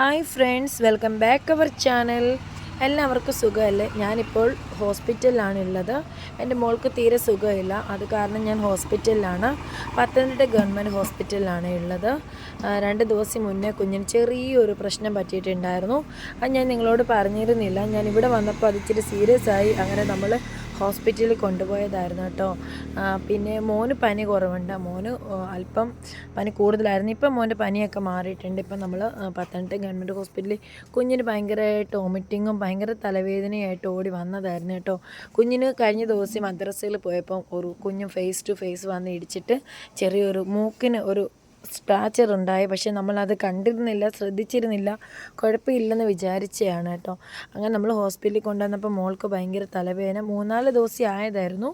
Hi friends welcome back our channel എല്ലാവർക്കും സുഖമല്ലേ? ഞാനിപ്പോൾ ഹോസ്പിറ്റലിലാണ് ഉള്ളത് എന്റെ മോൾക്ക് തീരെ സുഖമില്ല. അത് കാരണം ഞാൻ ഹോസ്പിറ്റലിലാണ് പത്തനംതിട്ട ഗവൺമെന്റ് ഹോസ്പിറ്റലിലാണ് ഉള്ളത്. രണ്ട് ദിവസം മുന്നേ കുഞ്ഞിന് ചെറിയൊരു പ്രശ്നം പറ്റിയിട്ടുണ്ടായിരുന്നു. അത് ഞാൻ നിങ്ങളോട് പറഞ്ഞിരുന്നില്ല. ഞാൻ ഇവിടെ വന്നപ്പോൾ അത് ഇച്ചിരി സീരിയസ് ആയി. അങ്ങനെ നമ്മൾ ഹോസ്പിറ്റലിൽ കൊണ്ടുപോയതായിരുന്നു കേട്ടോ. പിന്നെ മോന് പനി കുറവുണ്ട്. മോന് അല്പം പനി കൂടുതലായിരുന്നു. ഇപ്പം മോന്റെ പനിയൊക്കെ മാറിയിട്ടുണ്ട്. ഇപ്പം നമ്മൾ പത്തനംതിട്ട ഗവൺമെന്റ് ഹോസ്പിറ്റലിൽ കുഞ്ഞിന് ഭയങ്കരമായിട്ട് വോമിറ്റിങ്ങും ഭയങ്കര തലവേദനയായിട്ട് ഓടി വന്നതായിരുന്നു കേട്ടോ. കുഞ്ഞിന് കഴിഞ്ഞ ദിവസം മദ്രസയിൽ പോയപ്പോൾ ഒരു കുഞ്ഞ് ഫേസ് ടു ഫേസ് വന്ന് ഇടിച്ചിട്ട് ചെറിയൊരു മൂക്കിന് ഒരു സ്ക്രാച്ചർ ഉണ്ടായി. പക്ഷേ നമ്മളത് കണ്ടിരുന്നില്ല ശ്രദ്ധിച്ചിരുന്നില്ല. കുഴപ്പമില്ലെന്ന് വിചാരിച്ചതാണ് കേട്ടോ. അങ്ങനെ നമ്മൾ ഹോസ്പിറ്റലിൽ കൊണ്ടുവന്നപ്പോൾ മോൾക്ക് ഭയങ്കര തലവേദന. മൂന്നാൽ ദിവസം ആയതായിരുന്നു.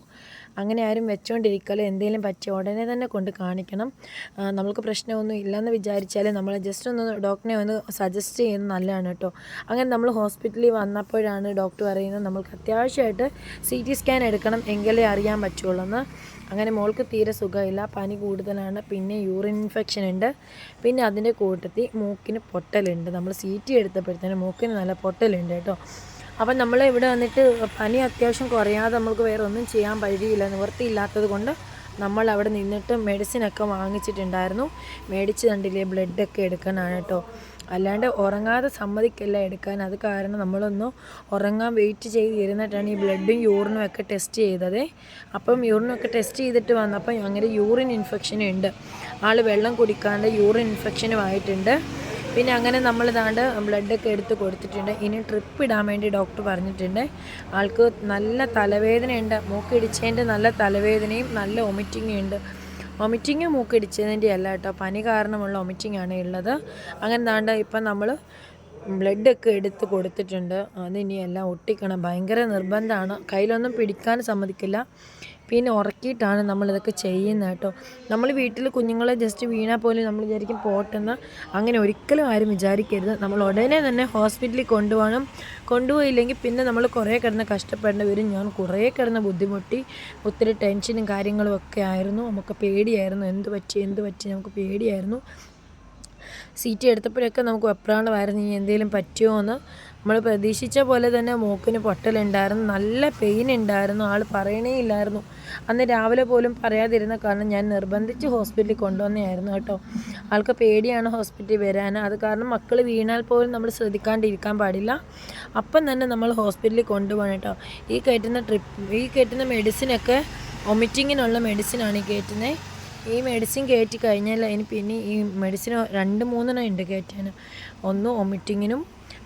അങ്ങനെ ആരും വെച്ചുകൊണ്ടിരിക്കൽ എന്തെങ്കിലും പറ്റിയ ഉടനെ തന്നെ കൊണ്ട് കാണിക്കണം. നമുക്ക് പ്രശ്നമൊന്നും ഇല്ലെന്ന് വിചാരിച്ചാൽ നമ്മൾ ജസ്റ്റ് ഒന്ന് ഡോക്ടറിനെ ഒന്ന് സജസ്റ്റ് ചെയ്യുന്നത് നല്ലതാണ് കേട്ടോ. അങ്ങനെ നമ്മൾ ഹോസ്പിറ്റലിൽ വന്നപ്പോഴാണ് ഡോക്ടർ പറയുന്നത് നമ്മൾക്ക് അത്യാവശ്യമായിട്ട് സി ടി സ്കാൻ എടുക്കണം എങ്കിലേ അറിയാൻ പറ്റുള്ളൂ എന്ന് അങ്ങനെ മോൾക്ക് തീരെ സുഖമില്ല പനി കൂടുതലാണ് പിന്നെ യൂറിൻ ഇൻഫെക്ഷൻ ഉണ്ട്. പിന്നെ അതിന്റെ കൂട്ടത്തിൽ മൂക്കിന് പൊട്ടലുണ്ട്. നമ്മൾ സി ടി എടുത്തപ്പോഴത്തേന് മൂക്കിന് നല്ല പൊട്ടലുണ്ട് കേട്ടോ. അപ്പം നമ്മൾ ഇവിടെ വന്നിട്ട് പനി അത്യാവശ്യം കുറയാതെ നമുക്ക് വേറെ ഒന്നും ചെയ്യാൻ വഴിയില്ല നിവൃത്തിയില്ലാത്തത് കൊണ്ട് നമ്മൾ അവിടെ നിന്നിട്ട് മെഡിസിനൊക്കെ വാങ്ങിച്ചിട്ടുണ്ടായിരുന്നു. മേടിച്ച് കണ്ടില്ലേ ബ്ലഡൊക്കെ എടുക്കാനാണ് കേട്ടോ. അല്ലാണ്ട് ഉറങ്ങാതെ സമ്മതിക്കല്ല എടുക്കാൻ. അത് കാരണം നമ്മളൊന്ന് ഉറങ്ങാൻ വെയിറ്റ് ചെയ്ത് ഇരുന്നിട്ടാണ് ഈ ബ്ലഡും യൂറിനും ഒക്കെ ടെസ്റ്റ് ചെയ്തത്. അപ്പം യൂറിനും ഒക്കെ ടെസ്റ്റ് ചെയ്തിട്ട് വന്നപ്പോൾ അങ്ങനെ യൂറിൻ ഇൻഫെക്ഷൻ ഉണ്ട്. ആൾ വെള്ളം കുടിക്കാണ്ട് യൂറിൻ ഇൻഫെക്ഷനും ആയിട്ടുണ്ട്. പിന്നെ അങ്ങനെ നമ്മൾ ഇതാണ്ട് ബ്ലഡൊക്കെ എടുത്ത് കൊടുത്തിട്ടുണ്ട്. ഇനി ട്രിപ്പ് ഇടാൻ വേണ്ടി ഡോക്ടർ പറഞ്ഞിട്ടുണ്ട്. ആൾക്ക് നല്ല തലവേദനയുണ്ട്. മൂക്കിടിച്ചതിന്റെ നല്ല തലവേദനയും നല്ല വൊമിറ്റിങ്ങും ഉണ്ട്. വൊമിറ്റിങ് മൂക്കിടിച്ചതിന്റെ അല്ല കേട്ടോ. പനി കാരണമുള്ള വൊമിറ്റിംഗ് ആണ് ഉള്ളത്. അങ്ങനെ ദാണ്ട് ഇപ്പം നമ്മൾ ബ്ലഡൊക്കെ എടുത്ത് കൊടുത്തിട്ടുണ്ട്. അതിനിയെല്ലാം ഒട്ടിക്കണം. ഭയങ്കര നിർബന്ധമാണ്. കയ്യിലൊന്നും പിടിക്കാൻ സമ്മതിക്കില്ല. പിന്നെ ഉറക്കിയിട്ടാണ് നമ്മളിതൊക്കെ ചെയ്യുന്നത് കേട്ടോ. നമ്മൾ വീട്ടിൽ കുഞ്ഞുങ്ങളെ ജസ്റ്റ് വീണാൽ പോലും നമ്മൾ വിചാരിക്കും പോട്ടെന്ന് അങ്ങനെ ഒരിക്കലും ആരും വിചാരിക്കരുത്. നമ്മൾ ഉടനെ തന്നെ ഹോസ്പിറ്റലിൽ കൊണ്ടുപോകണം. കൊണ്ടുപോയില്ലെങ്കിൽ പിന്നെ നമ്മൾ കുറേ കിടന്ന് കഷ്ടപ്പെടേണ്ടി വരും. ഞാൻ കുറേ കിടന്ന് ബുദ്ധിമുട്ടി. ഒത്തിരി ടെൻഷനും കാര്യങ്ങളും ഒക്കെ ആയിരുന്നു. നമുക്ക് പേടിയായിരുന്നു. എന്ത് പറ്റി? എന്ത് പറ്റി? നമുക്ക് പേടിയായിരുന്നു. സീറ്റ് എടുത്തപ്പോഴൊക്കെ നമുക്ക് വെപ്രാളമായിരുന്നു ഇനി എന്തെങ്കിലും പറ്റുമോ എന്ന് നമ്മൾ പ്രതീക്ഷിച്ച പോലെ തന്നെ മൂക്കിന് പൊട്ടലുണ്ടായിരുന്നു നല്ല പെയിൻ ഉണ്ടായിരുന്നു ആൾ പറയണേ ഇല്ലായിരുന്നു. അന്ന് രാവിലെ പോലും പറയാതിരുന്ന കാരണം ഞാൻ നിർബന്ധിച്ച് ഹോസ്പിറ്റലിൽ കൊണ്ടുവന്നതായിരുന്നു കേട്ടോ. ആൾക്ക് പേടിയാണ് ഹോസ്പിറ്റലിൽ വരാൻ അത് കാരണം മക്കൾ വീണാൽ പോലും നമ്മൾ ശ്രദ്ധിക്കാണ്ടിരിക്കാൻ പാടില്ല. അപ്പം തന്നെ നമ്മൾ ഹോസ്പിറ്റലിൽ കൊണ്ടുപോകണം കേട്ടോ. ഈ കയറ്റുന്ന ട്രിപ്പ് ഈ കയറ്റുന്ന മെഡിസിനൊക്കെ വൊമിറ്റിങ്ങിനുള്ള മെഡിസിനാണ് ഈ കയറ്റുന്നത് ഈ മെഡിസിൻ കയറ്റി കഴിഞ്ഞാൽ അതിന് പിന്നെ ഈ മെഡിസിൻ രണ്ട് മൂന്നെണ്ണം ഉണ്ട് കയറ്റാൻ ഒന്ന് ഒമിറ്റിങ്ങിനും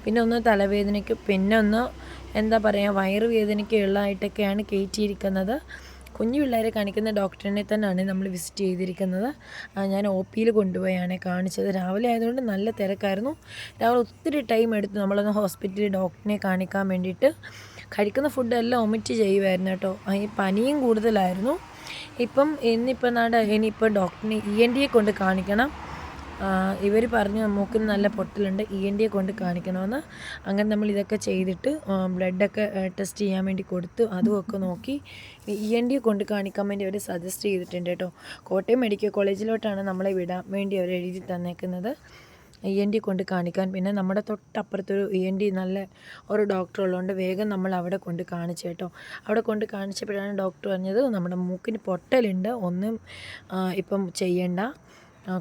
പിന്നെ ഒന്ന് തലവേദനയ്ക്കും പിന്നെ ഒന്ന് എന്താ പറയുക വയറുവേദനയ്ക്ക് ഉള്ളതായിട്ടൊക്കെയാണ് കയറ്റിയിരിക്കുന്നത് കുഞ്ഞു പിള്ളേരെ കാണിക്കുന്ന ഡോക്ടറിനെ തന്നെയാണ് നമ്മൾ വിസിറ്റ് ചെയ്തിരിക്കുന്നത്. ഞാൻ ഒ പിയിൽ കൊണ്ടുപോയാണ് കാണിച്ചത്. രാവിലെ ആയതുകൊണ്ട് നല്ല തിരക്കായിരുന്നു. രാവിലെ ഒത്തിരി ടൈം എടുത്തു നമ്മളൊന്ന് ഹോസ്പിറ്റലിൽ ഡോക്ടറിനെ കാണിക്കാൻ വേണ്ടിയിട്ട് കഴിക്കുന്ന ഫുഡെല്ലാം ഒമിറ്റ് ചെയ്യുമായിരുന്നു കേട്ടോ. ഈ പനിയും കൂടുതലായിരുന്നു. ഇപ്പം ഇന്നിപ്പം നാട് ഇനിയിപ്പോൾ ഡോക്ടറിനെ ഇ എൻ ഡിയെ കൊണ്ട് കാണിക്കണം. ഇവർ പറഞ്ഞു മൂക്കിന് നല്ല പൊട്ടലുണ്ട് ഇ എൻ ഡിയെ കൊണ്ട് കാണിക്കണമെന്ന്. അങ്ങനെ നമ്മൾ ഇതൊക്കെ ചെയ്തിട്ട് ബ്ലഡൊക്കെ ടെസ്റ്റ് ചെയ്യാൻ വേണ്ടി കൊടുത്തു അതുമൊക്കെ നോക്കി ഇ എൻ ഡിയെ കൊണ്ട് കാണിക്കാൻ വേണ്ടി അവർ സജസ്റ്റ് ചെയ്തിട്ടുണ്ട് കേട്ടോ. കോട്ടയം മെഡിക്കൽ കോളേജിലോട്ടാണ് നമ്മളെ വിടാൻ വേണ്ടി അവർ എഴുതി തന്നേക്കുന്നത്. ഇ എൻ ഡി കൊണ്ട് കാണിക്കാൻ. പിന്നെ നമ്മുടെ തൊട്ടപ്പുറത്തൊരു ഇ എൻ ഡി നല്ല ഒരു ഡോക്ടർ ഉള്ളതുകൊണ്ട് വേഗം നമ്മൾ അവിടെ കൊണ്ട് കാണിച്ചു കേട്ടോ. അവിടെ കൊണ്ട് കാണിച്ചപ്പോഴാണ് ഡോക്ടർ പറഞ്ഞത് നമ്മുടെ മൂക്കിന് പൊട്ടലുണ്ട്. ഒന്നും ഇപ്പം ചെയ്യണ്ട.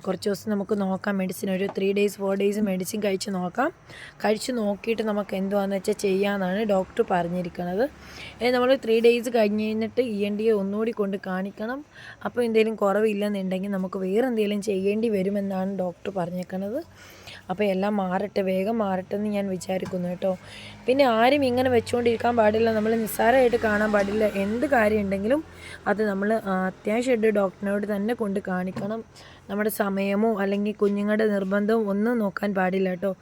കുറച്ച് ദിവസം നമുക്ക് നോക്കാം. മെഡിസിൻ ഒരു three days four days medicine കഴിച്ച് നോക്കാം. കഴിച്ച് നോക്കിയിട്ട് നമുക്ക് എന്തുവാന്ന് വെച്ചാൽ ചെയ്യാമെന്നാണ് ഡോക്ടർ പറഞ്ഞിരിക്കുന്നത് ഇനി നമ്മൾ ത്രീ ഡേയ്സ് കഴിഞ്ഞ് കഴിഞ്ഞിട്ട് ഇ എൻ ഡി എ ഒന്നുകൂടി കൊണ്ട് കാണിക്കണം. അപ്പോൾ എന്തെങ്കിലും കുറവില്ലെന്നുണ്ടെങ്കിൽ നമുക്ക് വേറെ എന്തെങ്കിലും ചെയ്യേണ്ടി വരുമെന്നാണ് ഡോക്ടർ പറഞ്ഞേക്കണത് അപ്പോൾ എല്ലാം മാറട്ടെ വേഗം മാറട്ടെ എന്ന് ഞാൻ വിചാരിക്കുന്നു കേട്ടോ. പിന്നെ ആരും ഇങ്ങനെ വെച്ചുകൊണ്ടിരിക്കാൻ പാടില്ല നമ്മൾ നിസ്സാരമായിട്ട് കാണാൻ പാടില്ല. എന്ത് കാര്യമുണ്ടെങ്കിലും അത് നമ്മൾ അത്യാവശ്യമായിട്ട് ഡോക്ടറിനോട് തന്നെ കൊണ്ട് കാണിക്കണം. നമ്മുടെ സമയമോ അല്ലെങ്കിൽ കുഞ്ഞുങ്ങളുടെ നിർബന്ധമോ ഒന്നും നോക്കാൻ പാടില്ല കേട്ടോ.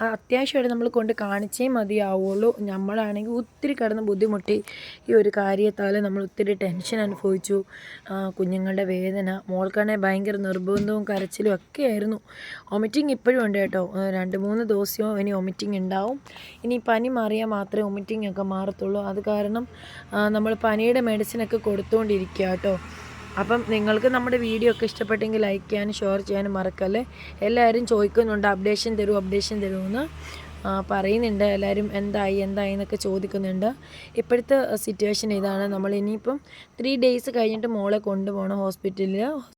അത്യാവശ്യമായിട്ട് നമ്മൾ കൊണ്ട് കാണിച്ചേ മതിയാവുള്ളൂ. നമ്മളാണെങ്കിൽ ഒത്തിരി കിടന്ന് ബുദ്ധിമുട്ടി ഈ ഒരു കാര്യത്താൽ നമ്മൾ ഒത്തിരി ടെൻഷൻ അനുഭവിച്ചു. കുഞ്ഞുങ്ങളുടെ വേദന മോൾക്കാണെങ്കിൽ ഭയങ്കര നിർബന്ധവും കരച്ചിലും ഒക്കെ ആയിരുന്നു. ഒമിറ്റിങ് ഇപ്പോഴും ഉണ്ട് കേട്ടോ. രണ്ട് മൂന്ന് ദിവസവും ഇനി ഒമിറ്റിങ് ഉണ്ടാവും. ഇനി പനി മാറിയാൽ മാത്രമേ ഒമിറ്റിങ് ഒക്കെ മാറത്തുള്ളൂ. അത് കാരണം നമ്മൾ പനിയുടെ മെഡിസിനൊക്കെ കൊടുത്തുകൊണ്ടിരിക്കുക കേട്ടോ. അപ്പം നിങ്ങൾക്ക് നമ്മുടെ വീഡിയോ ഒക്കെ ഇഷ്ടപ്പെട്ടെങ്കിൽ ലൈക്ക് ചെയ്യാനും ഷെയർ ചെയ്യാനും മറക്കല്ലേ? എല്ലാവരും ചോദിക്കുന്നുണ്ട് അപ്ഡേഷൻ തരൂ അപ്ഡേഷൻ തരുമെന്ന് പറയുന്നുണ്ട് എല്ലാവരും എന്തായി എന്തായി എന്നൊക്കെ ചോദിക്കുന്നുണ്ട്. ഇപ്പോഴത്തെ സിറ്റുവേഷൻ ഇതാണ്. നമ്മൾ ഇനിയിപ്പം ത്രീ ഡേയ്സ് കഴിഞ്ഞിട്ട് മോളെ കൊണ്ടുപോകണം ഹോസ്പിറ്റലിൽ